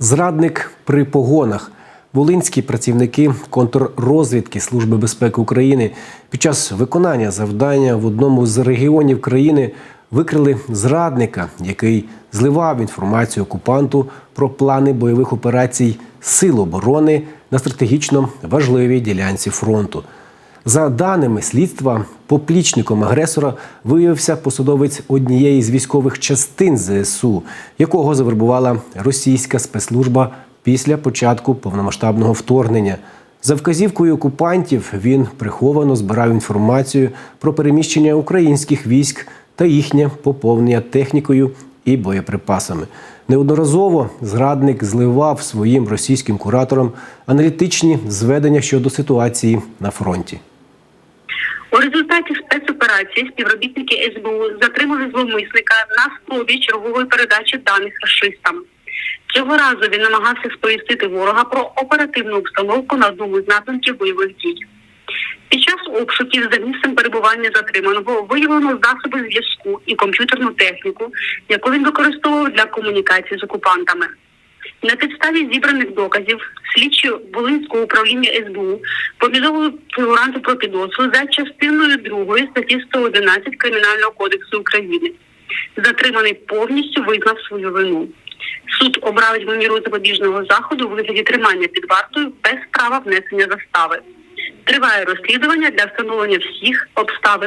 Зрадник при погонах. Волинські працівники контррозвідки Служби безпеки України під час виконання завдання в одному з регіонів країни викрили зрадника, який зливав інформацію окупанту про плани бойових операцій Сил оборони на стратегічно важливій ділянці фронту. За даними слідства, поплічником агресора виявився посадовець однієї з військових частин ЗСУ, якого завербувала російська спецслужба після початку повномасштабного вторгнення. За вказівкою окупантів він приховано збирав інформацію про переміщення українських військ та їхнє поповнення технікою і боєприпасами. Неодноразово зрадник зливав своїм російським кураторам аналітичні зведення щодо ситуації на фронті. У результаті спецоперації співробітники СБУ затримали зловмисника на спробі чергової передачі даних расистам. Цього разу він намагався сповістити ворога про оперативну обстановку на одному з напрямків бойових дій. Під час обшуків за місцем перебування затриманого виявлено засоби зв'язку і комп'ютерну техніку, яку він використовував для комунікації з окупантами. На підставі зібраних доказів слідчі Волинського управління СБУ повідомили фігуранту про підозру за частиною 2 статті 111 Кримінального кодексу України. Затриманий повністю визнав свою вину. Суд обрав йому міру запобіжного заходу у вигляді тримання під вартою без права внесення застави. Триває розслідування для встановлення всіх обставин